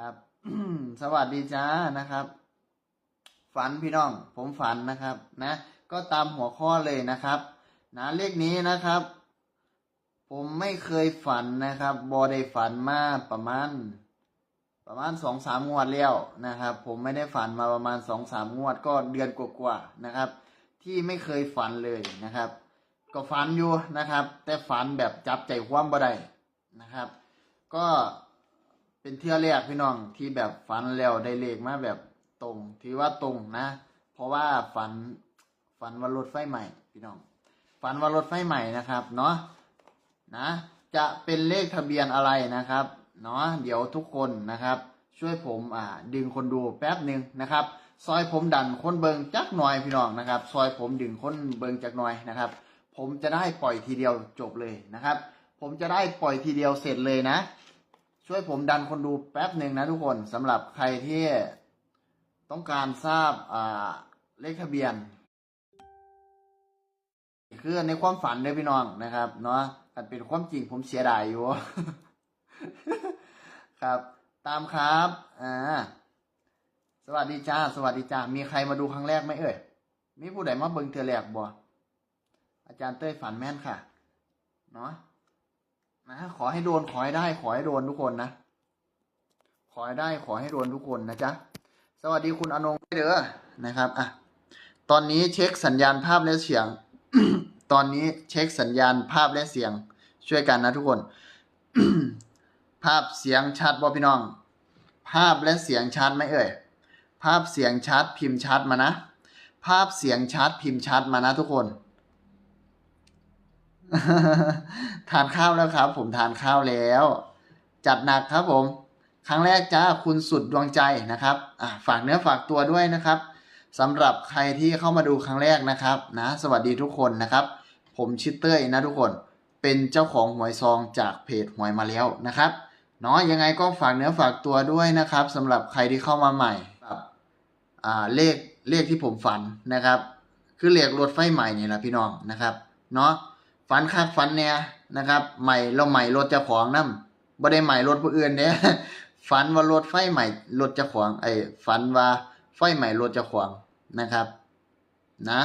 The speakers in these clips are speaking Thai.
ครับ สวัสดีจ้านะครับ ฝันพี่น้อง ผมฝันนะครับ นะ ก็ตามหัวข้อเลยนะครับนะเลขนี้นะครับ ผมไม่เคยฝันนะครับบอได้ฝันมาประมาณ ประมาณสองสามงวดแล้วนะครับ ผมไม่ได้ฝันมาประมาณสองสามงวดก็เดือนกว่าๆนะครับ ที่ไม่เคยฝันเลยนะครับ ก็ฝันอยู่นะครับ แต่ฝันแบบจับใจความบ่ได้นะครับ ก็ เป็นเที่ยวแรกพี่น้องที่แบบฝันแล้วได้เลขมาแบบตรงถือว่าตรงนะ เพราะว่าฝันฝันว่ารถไฟใหม่พี่น้อง ฝันว่ารถไฟใหม่นะครับเนาะนะ จะเป็นเลขทะเบียนอะไรนะครับเนาะเดี๋ยวทุกคนนะครับ ช่วยผมอ่าดึงคนดูแป๊บหนึ่งนะครับ ซอยผมดันคนเบิงจักหน่อยพี่น้องนะครับ ซอยผมดึงคนเบิงจักหน่อยนะครับ ผมจะได้ปล่อยทีเดียวจบเลยนะครับ ผมจะได้ปล่อยทีเดียวเสร็จเลยนะ ช่วยผมดันคนดูแป๊บหนึ่งนะทุกคนสำหรับใครที่ต้องการทราบเลขทะเบียน คือในความฝันเลยพี่น้องนะครับเนาะกันเป็นความจริงผมเสียดายอยู่ ครับ ตามครับอ่าสวัสดีจ้า สวัสดีจ้า มีใครมาดูครั้งแรกไหมเอ่ย มีผู้ใดมาเบิ่งเธอแรกบ่อาจารย์เต้ยฝันแม่นค่ะ เนาะ นะขอให้โดนขอให้ได้ ขอให้โดนทุกคนนะ ขอให้ได้ขอให้โดนทุกคนนะจ๊ะ สวัสดีคุณอนงเด้อนะครับอะตอนนี้เช็คสัญญาณภาพและเสียง ตอนนี้เช็คสัญญาณภาพและเสียง ช่วยกันนะทุกคน ภาพเสียงชัดบ่พี่น้อง ภาพและเสียงชัดไหมเอ่ย ภาพเสียงชัดพิมพ์ชัดมานะ ภาพเสียงชัดพิมพ์ชัดมานะทุกคน ทานข้าวแล้วครับ ผมทานข้าวแล้ว จัดหนักครับผม ครั้งแรกจ้าคุณสุดดวงใจนะครับฝากเนื้อฝากตัวด้วยนะครับสำหรับใครที่เข้ามาดูครั้งแรกนะครับนะสวัสดีทุกคนนะครับ ผมชิดเต้ยนะทุกคนเป็นเจ้าของหวยซองจากเพจหวยมาแล้วนะครับเนาะยังไงก็ฝากเนื้อฝากตัวด้วยนะครับสำหรับใครที่เข้ามาใหม่ครับอ่าเลขเลขที่ผมฝันนะครับ คือเลขรถไฟใหม่นี่แหละพี่น้องนะครับเนาะ ฝันคักฝันเนี่ยนะครับใหม่เราใหม่รถจ้าของนำบ่ได้ใหม่รถผู้อื่นเด้ฝันว่ารถไฟใหม่รถจ้าของไอ้ฝันว่าไฟใหม่รถจ้าของนะครับนะ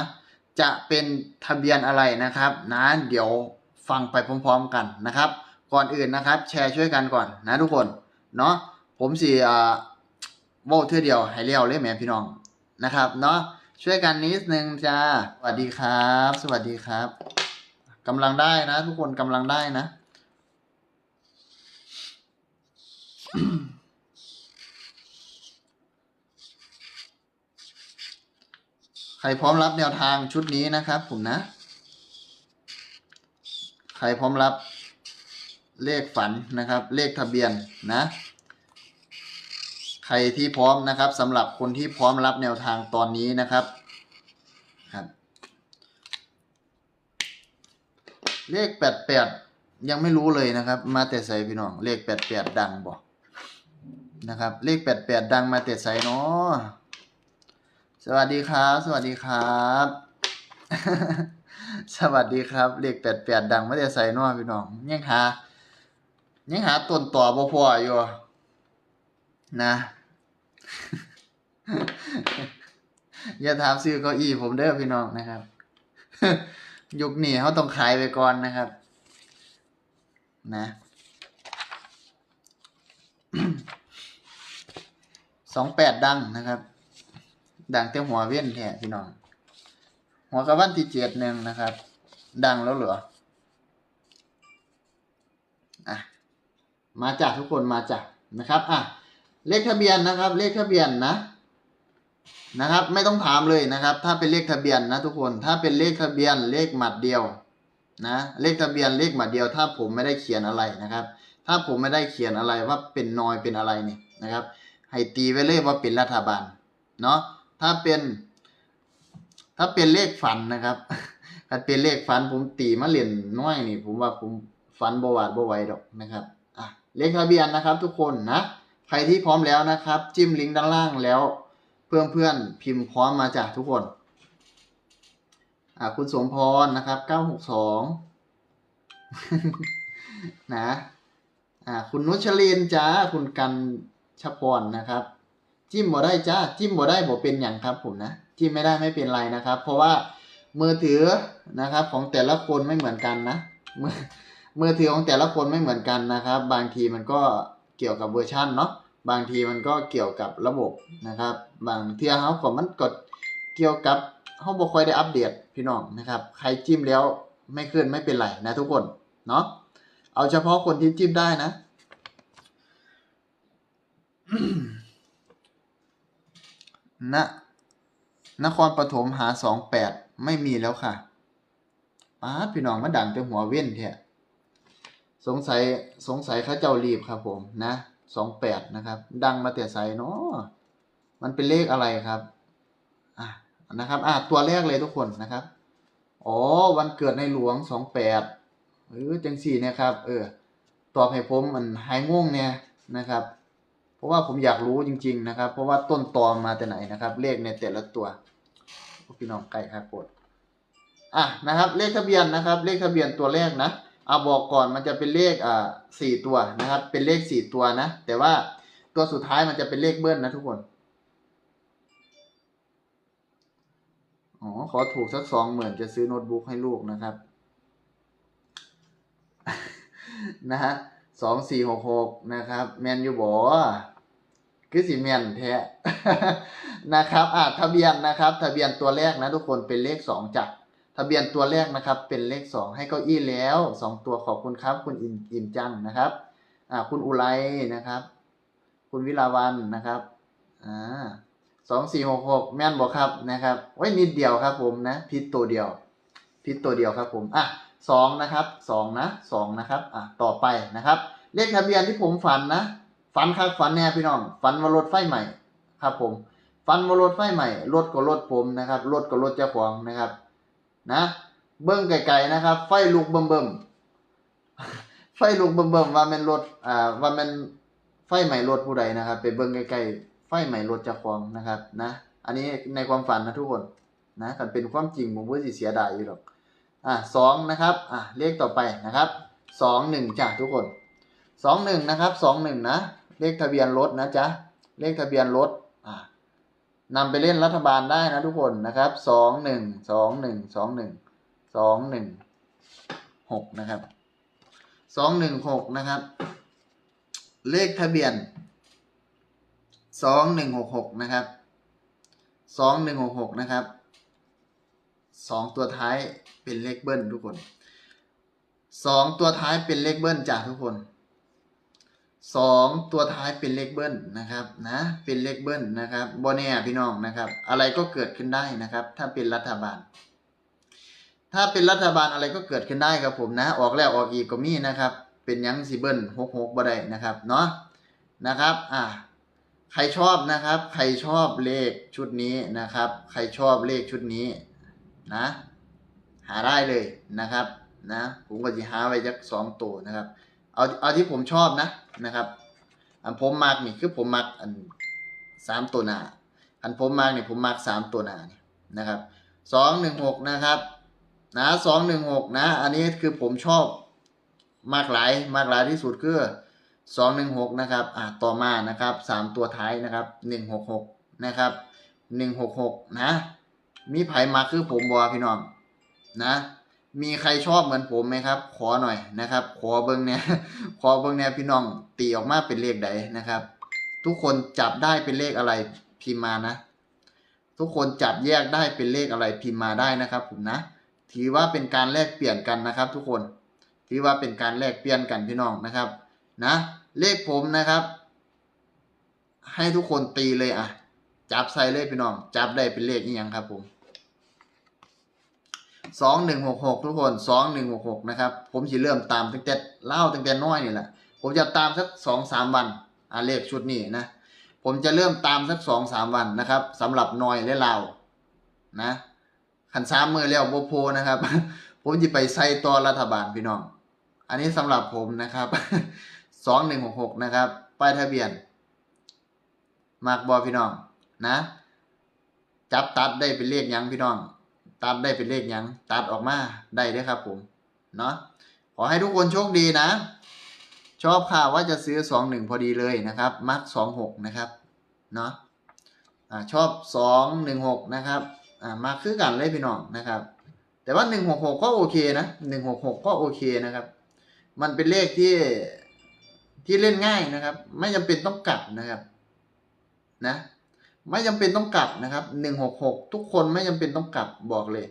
จะเป็นทะเบียนอะไรนะครับนะเดี๋ยวฟังไปพร้อมๆกันนะครับ ก่อนอื่นนะครับ แชร์ช่วยกันก่อนนะทุกคนเนาะผมสิอ่าโว้เทื่อเดียวให้เลี้ยวเลยแม่พี่น้องนะครับเนาะช่วยกันนิดนึงจ้าสวัสดีครับ สวัสดีครับ กำลังได้นะ ทุกคนกำลังได้นะ ใครพร้อมรับแนวทางชุดนี้นะครับ ผมนะ ใครพร้อมรับเลขฝันนะครับ เลขทะเบียนนะ ใครที่พร้อมนะครับสำหรับคนที่พร้อมรับแนวทางตอนนี้นะครับ เลขแปดแปดยังไม่รู้เลยนะครับ มาแต่ใส่พี่น้อง เลขแปดแปดดังบอกนะครับ เลขแปดแปดดังมาแต่ใส่เนาะสวัสดีครับ สวัสดีครับ สวัสดีครับ เลขแปดแปดดังม่ได้ใส่เนอพี่น้องยังหายังหาต้นต่อบ่พออยู่นะอย่าถามซื้อเก้าอี้ผมเด้อพี่น้องนะครับ ยุคนี้เขาต้องขายไปก่อนนะครับ นะสองแปดดังนะครับ ดังแต่หัวเว้นแท้พี่น้อง หัวกระวันที่เจ็ดหนึ่งนะครับ ดังแล้วเหรออะมาจากทุกคนมาจากนะครับ อะ เลขทะเบียนนะครับ เลขทะเบียนนะ นะครับไม่ต้องถามเลยนะครับ ถ้าเป็นเลขทะเบียนนะทุกคนถ้าเป็นเลขทะเบียนเลขหมัดเดียวนะเลขทะเบียนเลขหมัดเดียว ถ้าผมไม่ได้เขียนอะไรนะครับ ถ้าผมไม่ได้เขียนอะไรว่าเป็นนอยเป็นอะไรนี่นะครับให้ตีไว้เลยว่าเป็นรัฐบาลเนาะถ้าเป็น ถ้าเป็นเลขฝันนะครับถ้าเป็นเลขฝันผมตีมาเหรียญน้อยนี่ ผมว่าผมฝันบวาดบวไหวดอกนะครับอะเลขทะเบียนนะครับ ทุกคนนะใครที่พร้อมแล้วนะครับ จิ้มลิงก์ด้านล่างแล้ว พื่อนเพื่อนๆพิมพ์พร้อมมาจากทุกคน อ่าคุณสมพรนะครับเก้าหกสองนะอ่าคุณนุชลินจ้าคุณกันชพรนะครับ จิ้มบ่ได้จ้าจิ้มบ่ได้บ่เป็นอย่างครับผมนะจิ้มไม่ได้ไม่เป็นไรนะครับ เพราะว่ามือถือนะครับของแต่ละคนไม่เหมือนกันนะมือมือถือของแต่ละคนไม่เหมือนกันนะครับ บางทีมันก็เกี่ยวกับเวอร์ชันเนาะ บางทีมันก็เกี่ยวกับระบบนะครับ บางเที่ยเฮาก็มันกดเกี่ยวกับเฮาบ่ค่อยได้อัปเดตพี่น้องนะครับ ใครจิ้มแล้วไม่ขึ้นไม่เป็นไรนะทุกคนเนาะเอาเฉพาะคนที่จิ้มได้นะณนครปฐมหาสองแปดไม่มีแล้วค่ะป้าพี่น้องมาดังแต่หัวเว้นแท้สงสัยสงสัยเขาเจ้ารีบครับผมนะ สองแปดนะครับ ดังมาแต่ใสเนาะมันเป็นเลขอะไรครับอะนะครับอะตัวแรกเลยทุกคนนะครับอ๋อวันเกิดในหลวงสองแปดเออจังสี่นี่ยครับ เออตอบให้ผมมันหายง่วงเนี่ยนะครับ เพราะว่าผมอยากรู้จริง ๆ นะครับ เพราะว่าต้นตอมาแต่ไหนนะครับ เลขในแต่ละตัวพี่น้องไก่ครับปวดอะนะครับ เลขทะเบียนนะครับ เลขทะเบียนตัวแรกนะ เอาบอกก่อนมันจะเป็นเลขอ่าสี่ตัวนะครับ เป็นเลขสี่ตัวนะ แต่ว่าตัวสุดท้ายมันจะเป็นเลขเบิ้ลนะทุกคน อ๋อ ขอถูกสักสองหมื่นจะซื้อโน้ตบุ๊กให้ลูกนะครับ นะฮะสองสี่หกหกนะครับ แมนยูบอคือสีแมนแท้นะครับ อ่าทะเบียนนะครับ ทะเบียนตัวแรกนะทุกคนเป็นเลขสองจาก ทะเบียนตัวแรกนะครับ เป็นเลขสองให้เก้าอี้แล้วสองตัวขอบคุณครับ คุณอินอินจังนะครับอ่าคุณอุไรนะครับ คุณวิลาวันนะครับอ่าสองสี่หกหกแม่นบอกครับนะครับไว้นิดเดียวครับผมนะพิษตัวเดียวพิษตัวเดียวครับผมอะสองนะครับสองนะสองนะครับอะต่อไปนะครับ เลขทะเบียนที่ผมฝันนะฝันครับฝันแน่พี่น้องฝันว่ารถไฟใหม่ครับผมฝันว่ารถไฟใหม่รถก็รถผมนะครับรถก็รถเจ้าของนะครับ นะ เบิ้งไกลๆนะครับ ไฟลุกเบิ่มๆไฟลุกเบิ่มๆว่ามันรถอ่าว่ามันไฟใหม่รถผู้ใดนะครับ ไปเบิ่งไกลๆไฟใหม่รถจ้าของนะครับนะ อันนี้ในความฝันนะทุกคนนะคันเป็นความจริงผมก็สิเสียดายอยู่หรอกอะสองนะครับอะเลขต่อไปนะครับสองหนึ่งจ้ะทุกคนสองหนึ่งนะครับสองหนึ่งนะเลขทะเบียนรถนะจ๊ะเลขทะเบียนรถ นำไปเล่นรัฐบาลได้นะทุกคนนะครับสองหนึ่งสองหนึ่งสองหนึ่งสองหนึ่งหกนะครับสองหนึ่งหกนะครับ เลขทะเบียนสองหนึ่งหกหกนะครับสองหนึ่งหกหกนะครับสองตัวท้ายเป็นเลขเบิ้ลทุกคนสองตัวท้ายเป็นเลขเบิ้ลจ้ะทุกคน สองตัวท้ายเป็นเลขเบิ้ลนะครับนะเป็นเลขเบิ้ลนะครับโบเน่พี่น้องนะครับ อะไรก็เกิดขึ้นได้นะครับ ถ้าเป็นรัฐบาล ถ้าเป็นรัฐบาลอะไรก็เกิดขึ้นได้ครับผมนะ ออกแล้วออกอีกก็มีนะครับ เป็นยังสิเบิ้ลหกหกบ่ได้นะครับเนาะนะครับอ่าใครชอบนะครับ ใครชอบเลขชุดนี้นะครับ ใครชอบเลขชุดนี้นะ หาได้เลยนะครับนะผมก็จะหาไว้จักสองตัวนะครับ เอาเอาที่ผมชอบนะนะครับ อันผมมักนี่คือผมมักอันสามตัวหน้า อันผมมักนี่ผมมักสามตัวหน้านี่นะครับสองหนึ่งหกนะครับนะสองหนึ่งหกนะ อันนี้คือผมชอบมากหลายมากหลายที่สุดคือสองหนึ่งหกนะครับอ่าต่อมานะครับสามตัวท้ายนะครับหนึ่งหกหกนะครับหนึ่งหกหกนะ มีไผมาคือผมบอพี่น้องนะ มีใครชอบเหมือนผมไหมครับ ขอหน่อยนะครับ ขอเบิ้งเนี่ยขอเบิ้งเนี่ยพี่น้องตีออกมาเป็นเลขใดนะครับ ทุกคนจับได้เป็นเลขอะไรพิมมานะ ทุกคนจับแยกได้เป็นเลขอะไรพิมมาได้นะครับ ผมนะ ถือว่าเป็นการแลกเปลี่ยนกันนะครับ ทุกคนถือว่าเป็นการแลกเปลี่ยนกันพี่น้องนะครับ นะ เลขผมนะครับ ให้ทุกคนตีเลยอะ จับใส่เลยพี่น้อง จับได้เป็นเลขนี้ยังครับผม สองหนึ่งหกหกทุกคนสองหนึ่งหกหกนะครับ ผมจะเริ่มตามตั้งแต่เล่าตั้งแต่น้อยนี่แหละ ผมจะตามสักสองสามวันอ่าเลขชุดนี้นะ ผมจะเริ่มตามสักสองสามวันนะครับสำหรับน้อยและเรานะขันสามมือแล้วโบโพนะครับ ผมจะไปใส่ต่อรัฐบาลพี่น้อง อันนี้สำหรับผมนะครับสองหนึ่งหกหกนะครับ ป้ายทะเบียนมากบอพี่น้องนะ จับตัดได้เป็นเลขยังพี่น้อง ตัดได้เป็นเลขยังตัดออกมาได้เด้อครับผมเนาะขอให้ทุกคนโชคดีนะ ชอบข่าวว่าจะซื้อสองหนึ่งพอดีเลยนะครับ มักสองหกนะครับเนาะอ่าชอบสองหนึ่งหกนะครับอ่ามาคือกันเลยพี่น้องนะครับ แต่ว่าหนึ่งหกหกก็โอเคนะหนึ่งหกหกก็โอเคนะครับ มันเป็นเลขที่ที่เล่นง่ายนะครับ ไม่จำเป็นต้องกลับนะครับนะ ไม่จำเป็นต้องกลับนะครับหนึ่งหกหกทุกคนไม่จำเป็นต้องกลับบอกเลย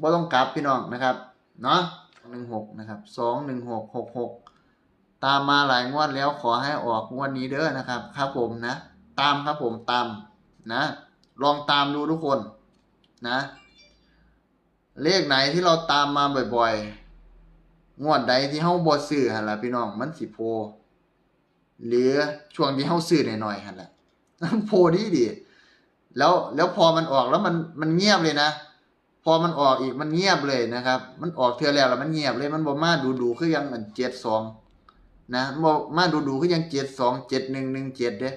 บ่ต้องกลับพี่น้องนะครับเนาะหนึ่งหกนะครับสองหนึ่งหกหกหกตามมาหลายงวดแล้วขอให้ออกงวดนี้เด้อนะครับ ครับผมนะ ตามครับผมตามนะ ลองตามดูทุกคนนะ เลขไหนที่เราตามมาบ่อยๆ งวดใดที่เฮาบ่ซื้อหั่นล่ะพี่น้องมันสิโพหรือช่วงที่เฮาซื้อหน่อยๆหั่นล่ะ โพดีดีแล้วแล้วพอมันออกแล้วมันมันเงียบเลยนะ พอมันออกอีกมันเงียบเลยนะครับ มันออกเทือแล้วแล้วมันเงียบเลยมันบ่มาดูดูคือยังอัน72นะมันบ่มาดูดูคือยัง72 7117เจ็ดหนึ่งหนึ่งเจ็ดเด้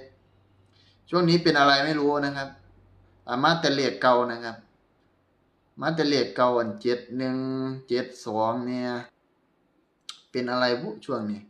ช่วงนี้เป็นอะไรไม่รู้นะครับอามาแต่เลขเก่านะครับ มาแต่เลขเก่าอัน7172เนี่ย เป็นอะไรบุช่วงนี้